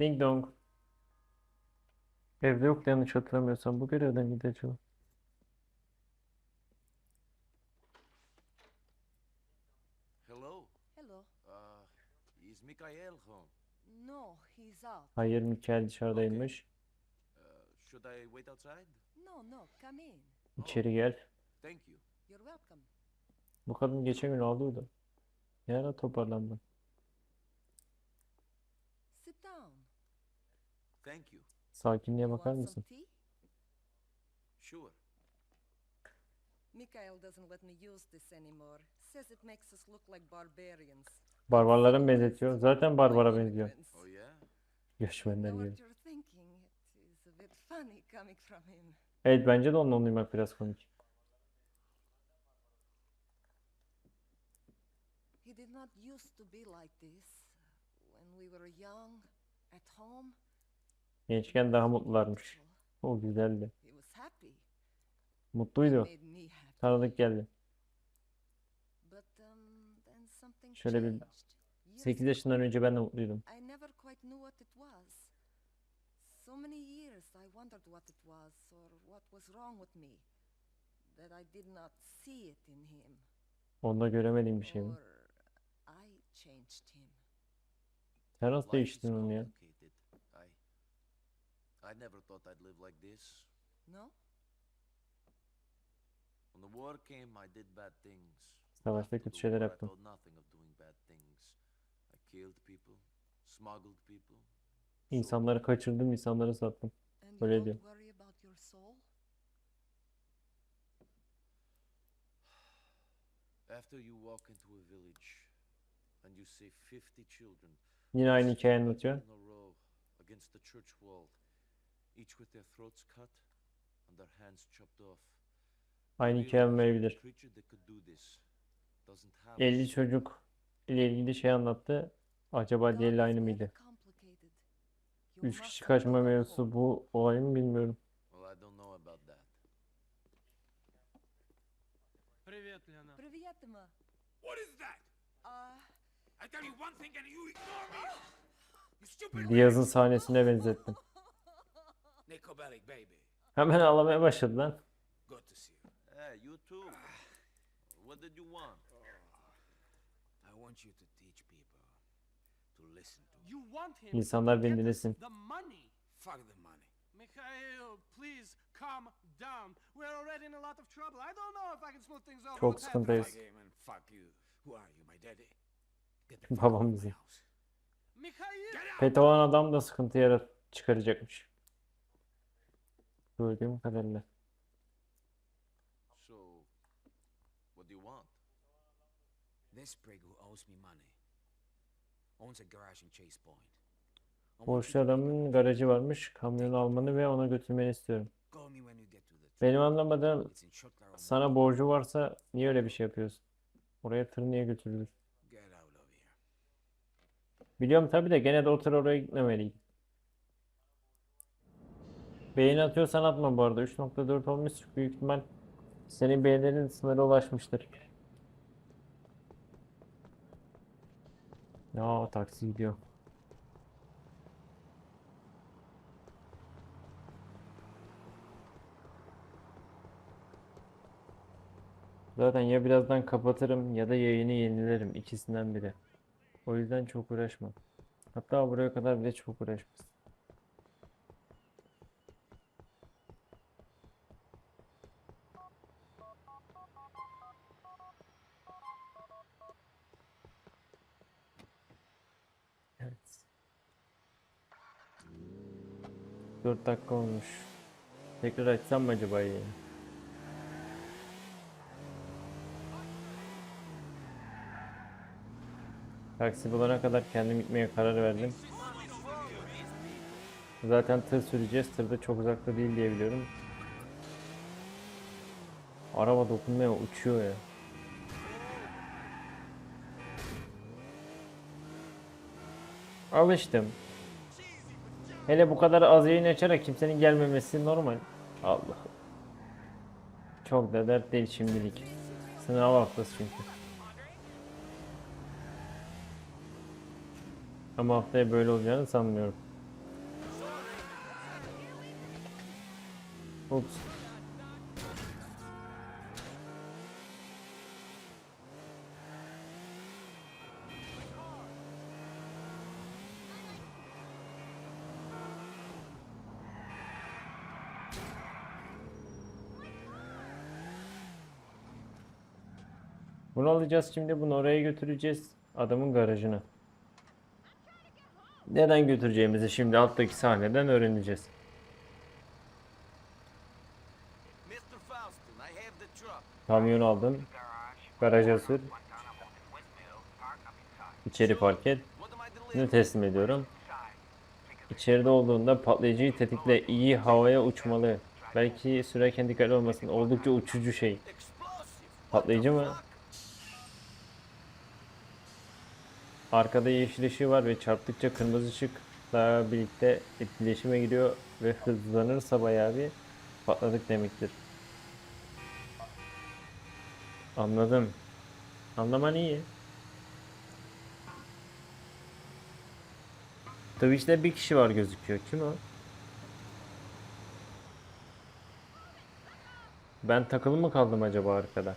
Ding dong. Evde yok yanlış hatırlamıyorsam bu görevden gideceğim. Hello. Hello. Uh, is Mikhail home? No, he's out. Hayır Mikael dışarıdaymış. Uh, should I wait outside? No, no, come in. İçeri gel. Thank you. You're welcome. Bu kadın geçen gün ağlıyordu. Ne ara toparlandı? Sit down. Thank you. Sakinliğe You bakar mısın? tea? Sure. Mikhail doesn't let me use this anymore. Says it makes us look like barbarians. Barbarlara mı benzetiyor? Zaten Barbara benziyor. Oh yeah. Göçmenler gibi. what you're thinking. It is a bit funny coming from him. Evet bence de onunla uyumak biraz komik. He did not used to be like this. When we were young, at home. Gençken daha mutlularmış. O güzeldi. Mutluydu. Tanıdık geldi. Um, Şöyle bir changed. Years 8 yaşından önce ben de mutluydum. So many years I wondered what it was or what was wrong with me that I did not see it in him. Onda göremediğim bir şey mi? Sen nasıl değiştirdin onu ya? I never thought I'd live like this. No? When the war came, I did bad things. Savaşta kötü şeyler I yaptım. thought nothing of doing bad things. I killed people, smuggled people. So İnsanları kaçırdım, insanları sattım. And you Öyle don't diyor. worry about your soul? after you walk into a village and you see 50 children Yine aynı hikaye anlatıyor. a row against the church wall, each with their throats cut and their hands chopped off. Aynı You hikaye realize that the olmayabilir. creature that could do this doesn't have a 50 soul. çocuk ile ilgili şey anlattı. Acaba God diğeriyle is aynı very mıydı? complicated. You 3 must kişi go kaçma back mevzusu home. bu olay mı bilmiyorum. Well, I don't know about that. Привет, Лена. Привет, Emma. What is that? Uh, I tell you one thing and you ignore me. You stupid Diyaz'ın sahnesine benzettim. Nico Bellic, baby. Hemen ağlamaya başladı lan. Good to see you. Hey, you too. What did you want? I want you to teach people to listen to me. You want him İnsanlar beni dinlesin. the money. Fuck the money. Mikhail, please calm down. We're already in a lot of trouble. I don't know if I can smooth things over Çok with sıkıntıyız. Fuck him and fuck you. Who are you, my daddy? Get the fuck Babam bizi. house. Mikhail! Get out! Pet olan adam da sıkıntı yarat çıkaracakmış. Gördüğüm kadarıyla. So, what do you want? This prig who owes me money owns a garage in Chase Point. Borçlu adamın garajı varmış. Kamyonu almanı ve ona götürmeni istiyorum. Benim anlamadığım sana borcu varsa niye öyle bir şey yapıyorsun? Oraya tır niye götürülür? Biliyorum tabii de gene de o tır oraya gitmemeliydi. Beğeni atıyorsan atma bu arada. 3.4 olmuş. Büyük ihtimal senin beğenilerin sınıra ulaşmıştır. Ya taksi gidiyor. Zaten ya birazdan kapatırım ya da yayını yenilerim. ikisinden biri. O yüzden çok uğraşma. Hatta buraya kadar bile çok uğraşmaz. Evet. 4 dakika olmuş. Tekrar açsam mı acaba yayını? Taksi bulana kadar kendim gitmeye karar verdim. Zaten tır süreceğiz. Tır da çok uzakta değil diye biliyorum. Araba dokunmaya uçuyor ya. Alıştım. Hele bu kadar az yayın açarak kimsenin gelmemesi normal. Allah. Çok da dert değil şimdilik. Sınav haftası çünkü. Ama haftaya böyle olacağını sanmıyorum. Oops. Bunu alacağız şimdi bunu oraya götüreceğiz adamın garajına. Neden götüreceğimizi şimdi alttaki sahneden öğreneceğiz. Kamyon aldın. Garaja sür. İçeri park et. Bunu teslim ediyorum. İçeride olduğunda patlayıcıyı tetikle iyi havaya uçmalı. Belki sürerken dikkatli olmasın. Oldukça uçucu şey. Patlayıcı mı? Arkada yeşil ışığı var ve çarptıkça kırmızı ışıkla birlikte etkileşime giriyor ve hızlanırsa bayağı bir patladık demektir. Anladım. Anlaman iyi. Twitch'te bir kişi var gözüküyor. Kim o? Ben takılı mı kaldım acaba arkada?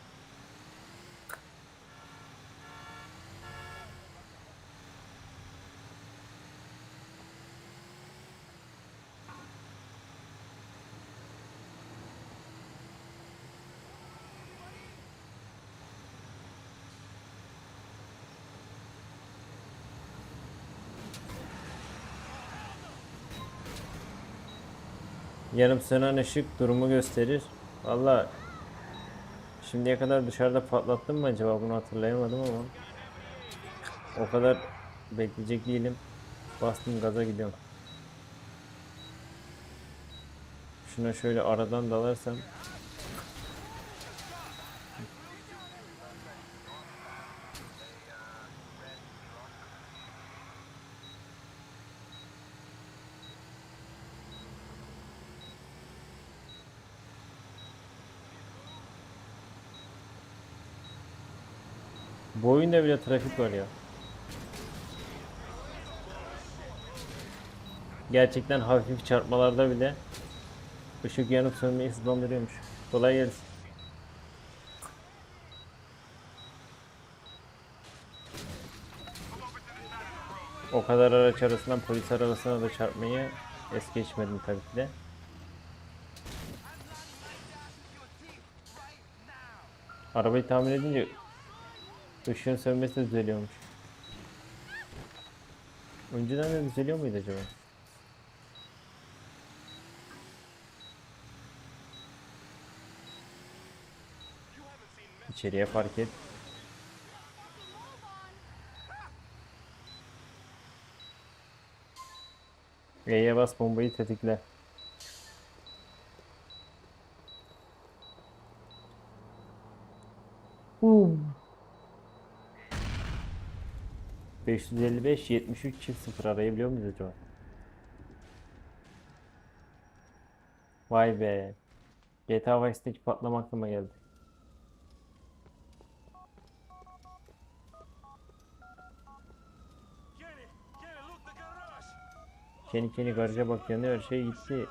Yarım sönen ışık durumu gösterir. Valla şimdiye kadar dışarıda patlattım mı acaba bunu hatırlayamadım ama o kadar bekleyecek değilim. Bastım gaza gidiyorum. Şuna şöyle aradan dalarsam Bu oyunda bile trafik var ya. Gerçekten hafif çarpmalarda bile ışık yanıp sönmeyi hızlandırıyormuş. Kolay gelsin. O kadar araç arasından polis arabasına da çarpmayı es geçmedim tabii ki de. Arabayı tamir edince ışığın sönmesi de düzeliyormuş. Önceden de düzeliyor muydu acaba? İçeriye park et. E'ye bas bombayı tetikle. 555 73 çift 0 arayabiliyor muyuz acaba? Vay be. GTA Vice'deki patlama aklıma geldi. Kenny, Kenny, garaja bak yanıyor her şey gitti.